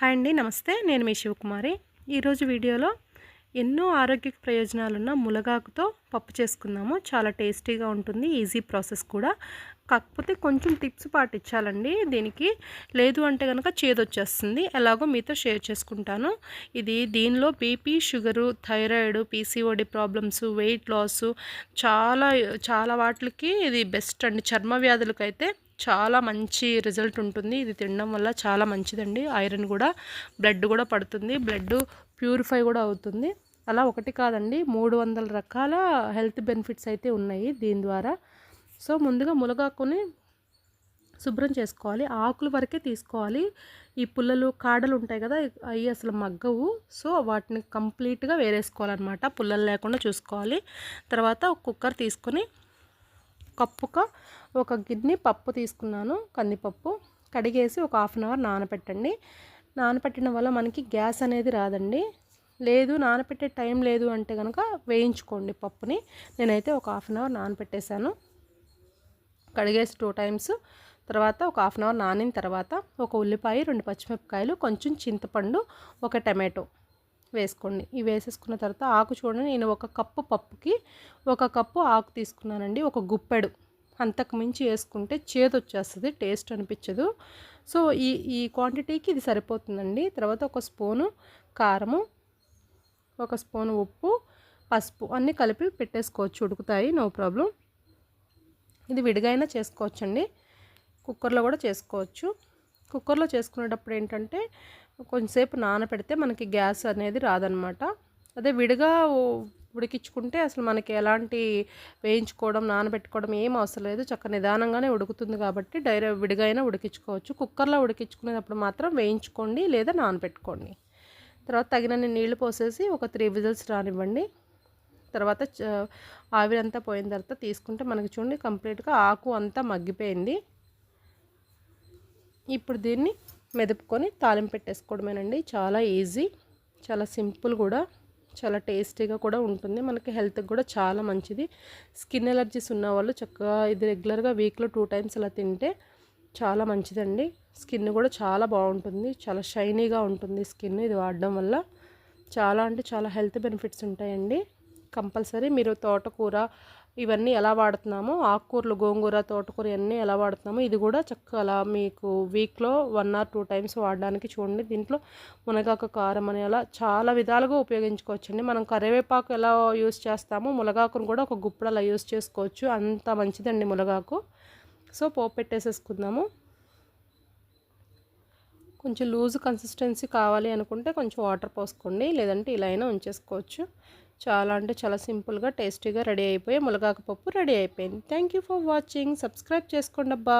Hi అండి నమస్తే. నేను మీ శివకుమారి. ఈరోజు వీడియోలో ఎన్నో ఆరోగ్య ప్రయోజనాలున్న ములగాకుతో పప్పు చేసుకుందాము. చాలా టేస్టీగా ఉంటుంది ఈజీ ప్రాసెస్ కూడా. కాకపోతే కొంచెం టిప్స్ పాటించాలండి. దీనికి లేదు అంటే కనుక చేదొచ్చేస్తుంది. ఎలాగో మీతో షేర్ చేసుకుంటాను. ఇది దీనిలో BP sugar thyroid PCOD problems weight loss చాలా చాలా వాటికి ఇది బెస్ట్ అండి. చర్మ వ్యాధులకైతే చాలా మంచి రిజల్ట్ ఉంటుంది. ఇది తినడం వల్ల చాలా మంచిదండి. ఐరన్ కూడా బ్లడ్ కూడా పడుతుంది. బ్లడ్ ప్యూరిఫై కూడా అవుతుంది. అలా ఒకటి కాదండి. మూడు వందల రకాల హెల్త్ బెనిఫిట్స్ అయితే ఉన్నాయి దీని ద్వారా. సో ముందుగా మునగాకుని శుభ్రం చేసుకోవాలి. ఆకుల వరకే తీసుకోవాలి. ఈ పుల్లలు కాడలు ఉంటాయి కదా అవి అసలు మగ్గవు. సో వాటిని కంప్లీట్గా వేరేసుకోవాలన్నమాట. పుల్లలు లేకుండా చూసుకోవాలి. తర్వాత ఒక కుక్కర్ తీసుకొని కప్పుక ఒక గిన్నె పప్పు తీసుకున్నాను కందిపప్పు. కడిగేసి ఒక హాఫ్ అన్ అవర్ నానపెట్టండి. నానపెట్టిన వల్ల మనకి గ్యాస్ అనేది రాదండి. లేదు నానపెట్టే టైం లేదు అంటే కనుక వేయించుకోండి పప్పుని. నేనైతే ఒక హాఫ్ అన్ అవర్ నానపెట్టేశాను. కడిగేసి టూ టైమ్స్. తర్వాత ఒక హాఫ్ అన్ అవర్ నానిన తర్వాత ఒక ఉల్లిపాయ రెండు పచ్చిమిరపకాయలు కొంచెం చింతపండు ఒక టమాటో. వేసుకోండి. ఇవి వేసేసుకున్న తర్వాత ఆకు చూడండి నేను ఒక కప్పు పప్పుకి ఒక కప్పు ఆకు తీసుకున్నానండి. ఒక గుప్పెడు. అంతకు మించి వేసుకుంటే చేదు వచ్చేస్తుంది టేస్ట్ అనిపించదు. సో ఈ ఈ క్వాంటిటీకి ఇది సరిపోతుందండి. తర్వాత ఒక స్పూను కారము ఒక స్పూను ఉప్పు పసుపు అన్నీ కలిపి పెట్టేసుకోవచ్చు. ఉడుకుతాయి నో ప్రాబ్లం. ఇది విడిగైనా చేసుకోవచ్చండి. కుక్కర్లో కూడా చేసుకోవచ్చు. కుక్కర్లో చేసుకునేటప్పుడు ఏంటంటే కొంచెంసేపు నానపెడితే మనకి గ్యాస్ అనేది రాదనమాట. అదే విడిగా ఉడికించుకుంటే అసలు మనకి ఎలాంటి వేయించుకోవడం నానబెట్టుకోవడం ఏం అవసరం లేదు. చక్క నిదానంగానే ఉడుకుతుంది కాబట్టి డైరెక్ట్ విడిగా అయినా ఉడికించుకోవచ్చు. కుక్కర్లో ఉడికించుకునేటప్పుడు మాత్రం వేయించుకోండి లేదా నానబెట్టుకోండి. తర్వాత తగినన్ని నీళ్ళు పోసేసి ఒక త్రీ విజిల్స్ రానివ్వండి. తర్వాత ఆవిరంతా పోయిన తర్వాత తీసుకుంటే మనకి చూడండి కంప్లీట్గా ఆకు అంతా మగ్గిపోయింది. ఇప్పుడు దీన్ని మెదుపుకొని తాలింపు పెట్టేసుకోవడమేనండి. చాలా ఈజీ చాలా సింపుల్ కూడా చాలా టేస్టీగా కూడా ఉంటుంది. మనకి హెల్త్కి కూడా చాలా మంచిది. స్కిన్ ఎలర్జీస్ ఉన్న వాళ్ళు చక్కగా ఇది రెగ్యులర్గా వీక్లో టూ టైమ్స్ అలా తింటే చాలా మంచిదండి. స్కిన్ కూడా చాలా బాగుంటుంది. చాలా షైనీగా ఉంటుంది స్కిన్ ఇది వాడడం వల్ల. చాలా అంటే చాలా హెల్త్ బెనిఫిట్స్ ఉంటాయండి. కంపల్సరీ మీరు తోటకూర ఇవన్నీ ఎలా వాడుతున్నామో ఆకుకూరలు గోంగూర తోటకూర ఇవన్నీ ఎలా వాడుతున్నామో ఇది కూడా చక్కగా అలా మీకు వీక్లో వన్ ఆర్ టూ టైమ్స్ వాడడానికి చూడండి. దీంట్లో మునగాకు కారం అని అలా చాలా విధాలుగా ఉపయోగించుకోవచ్చండి. మనం కరివేపాకు ఎలా యూస్ చేస్తామో మునగాకును కూడా ఒక గుప్పుడు అలా యూస్ చేసుకోవచ్చు. అంత మంచిదండి మునగాకు. సో పోపు పెట్టేసేసుకుందాము. కొంచెం లూజ్ కన్సిస్టెన్సీ కావాలి అనుకుంటే కొంచెం వాటర్ పోసుకోండి. లేదంటే ఇలా అయినా ఉంచేసుకోవచ్చు. చాలా అంటే చాలా సింపుల్గా టేస్టీగా రెడీ అయిపోయి ములగాకు పప్పు రెడీ అయిపోయింది. Thank you for watching. Subscribe చేసుకోండి అబ్బా.